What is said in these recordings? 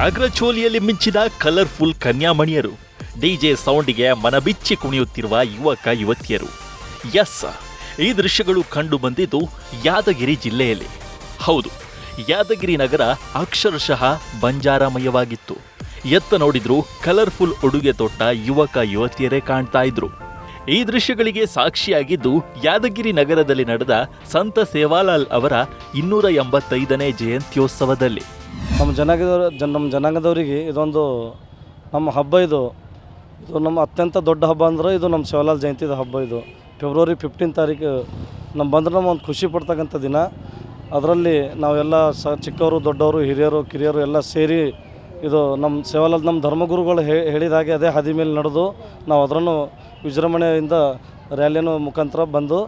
ನಗರ ಚೋಲಿಯಲ್ಲಿ ಮಿಂಚಿದ colourful ಕನ್ಯಾಮಣಿಯರು. DJ ಸೌಂಡಿಗೆ ಮನಬಿಚ್ಚಿ ಕುಣಿಯುತ್ತಿರುವ ಯುವಕ ಯುವತಿಯರು. S ಈ ದೃಶ್ಯಗಳು ಕಂಡು ಬಂದಿದ್ದು ಯಾದಗಿರಿ ಜಿಲ್ಲೆಯಲ್ಲಿ. ಹೌದು, ಯಾದಗಿರಿ ನಗರ ಅಕ್ಷರಶಃ ಬಂಜಾರಮಯವಾಗಿತ್ತು. ಎತ್ತ ನೋಡಿದ್ರು ಕಲರ್ಫುಲ್ ಉಡುಗೆ ತೊಟ್ಟ ಯುವಕ ಯುವತಿಯರೇ ಕಾಣ್ತಾ ಇದ್ರು. ಈ ದೃಶ್ಯಗಳಿಗೆ ಸಾಕ್ಷಿಯಾಗಿದ್ದು ಯಾದಗಿರಿ ನಗರದಲ್ಲಿ ನಡೆದ ಸಂತ ಸೇವಾಲಾಲ್ ಅವರ ಇನ್ನೂರ ಎಂಬತ್ತೈದನೇ ಜಯಂತ್ಯೋತ್ಸವದಲ್ಲಿ. ನಮ್ಮ ಜನಾಂಗದವ್ರ ಜನ ನಮ್ಮ ಜನಾಂಗದವರಿಗೆ ಇದೊಂದು ನಮ್ಮ ಹಬ್ಬ ಇದು. ಇದು ನಮ್ಮ ಅತ್ಯಂತ ದೊಡ್ಡ ಹಬ್ಬ ಅಂದ್ರೆ ಇದು ನಮ್ಮ ಶಿವಲಾಲ್ ಜಯಂತಿದ ಹಬ್ಬ ಇದು. ಫೆಬ್ರವರಿ ಫಿಫ್ಟೀನ್ ತಾರೀಕು ನಮ್ಮ ಬಂದ್ರೆ ನಮ್ಮ ಒಂದು ಖುಷಿ ಪಡ್ತಕ್ಕಂಥ ದಿನ. ಅದರಲ್ಲಿ ನಾವೆಲ್ಲ ಸ ಚಿಕ್ಕವರು, ದೊಡ್ಡವರು, ಹಿರಿಯರು, ಕಿರಿಯರು ಎಲ್ಲ ಸೇರಿ ಇದು ನಮ್ಮ ಶಿವಲಾಲ್ ನಮ್ಮ ಧರ್ಮಗುರುಗಳು ಹೇಳಿದ ಹಾಗೆ ಅದೇ ಹಾದಿ ಮೇಲೆ ನಡೆದು ನಾವು ಅದರನ್ನು ವಿಜೃಂಭಣೆಯಿಂದ ರ್ಯಾಲಿಯನ್ನು ಮುಖಾಂತರ ಬಂದು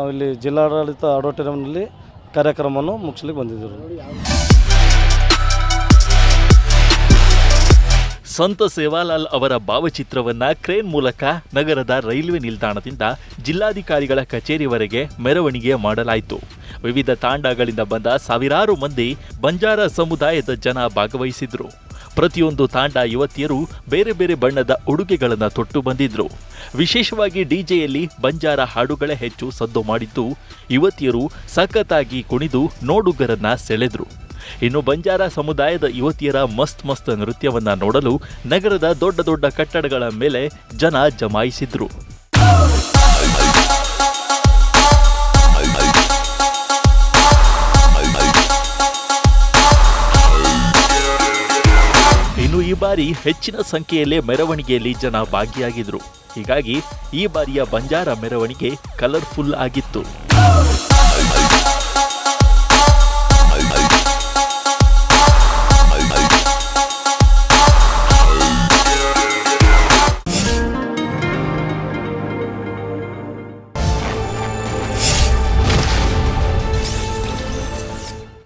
ನಾವಿಲ್ಲಿ ಜಿಲ್ಲಾಡಳಿತ ಆಡಿಟೋರಿಯಂನಲ್ಲಿ ಕಾರ್ಯಕ್ರಮವನ್ನು ಮುಗಿಸ್ಲಿಕ್ಕೆ ಬಂದಿದ್ದೀವಿ. ಸಂತ ಸೇವಾಲಾಲ್ ಅವರ ಭಾವಚಿತ್ರವನ್ನ ಕ್ರೇನ್ ಮೂಲಕ ನಗರದ ರೈಲ್ವೆ ನಿಲ್ದಾಣದಿಂದ ಜಿಲ್ಲಾಧಿಕಾರಿಗಳ ಕಚೇರಿವರೆಗೆ ಮೆರವಣಿಗೆ ಮಾಡಲಾಯಿತು. ವಿವಿಧ ತಾಂಡಗಳಿಂದ ಬಂದ ಸಾವಿರಾರು ಮಂದಿ ಬಂಜಾರ ಸಮುದಾಯದ ಜನ ಭಾಗವಹಿಸಿದ್ರು. ಪ್ರತಿಯೊಂದು ತಾಂಡ ಯುವತಿಯರು ಬೇರೆ ಬೇರೆ ಬಣ್ಣದ ಉಡುಗೆಗಳನ್ನು ತೊಟ್ಟು ಬಂದಿದ್ರು. ವಿಶೇಷವಾಗಿ ಡಿಜೆಯಲ್ಲಿ ಬಂಜಾರ ಹಾಡುಗಳೇ ಹೆಚ್ಚು ಸದ್ದು ಮಾಡಿದ್ದು, ಯುವತಿಯರು ಸಖತ್ತಾಗಿ ಕುಣಿದು ನೋಡುಗರನ್ನ ಸೆಳೆದ್ರು. ಇನ್ನು ಬಂಜಾರ ಸಮುದಾಯದ ಯುವತಿಯರ ಮಸ್ತ್ ಮಸ್ತ್ ನೃತ್ಯವನ್ನು ನೋಡಲು ನಗರದ ದೊಡ್ಡ ದೊಡ್ಡ ಕಟ್ಟಡಗಳ ಮೇಲೆ ಜನ ಜಮಾಯಿಸಿದ್ರು. ಇನ್ನು ಈ ಬಾರಿ ಹೆಚ್ಚಿನ ಸಂಖ್ಯೆಯಲ್ಲೇ ಮೆರವಣಿಗೆಯಲ್ಲಿ ಜನ ಭಾಗಿಯಾಗಿದ್ರು. ಹೀಗಾಗಿ ಈ ಬಾರಿಯ ಬಂಜಾರ ಮೆರವಣಿಗೆ ಕಲರ್ಫುಲ್ ಆಗಿತ್ತು.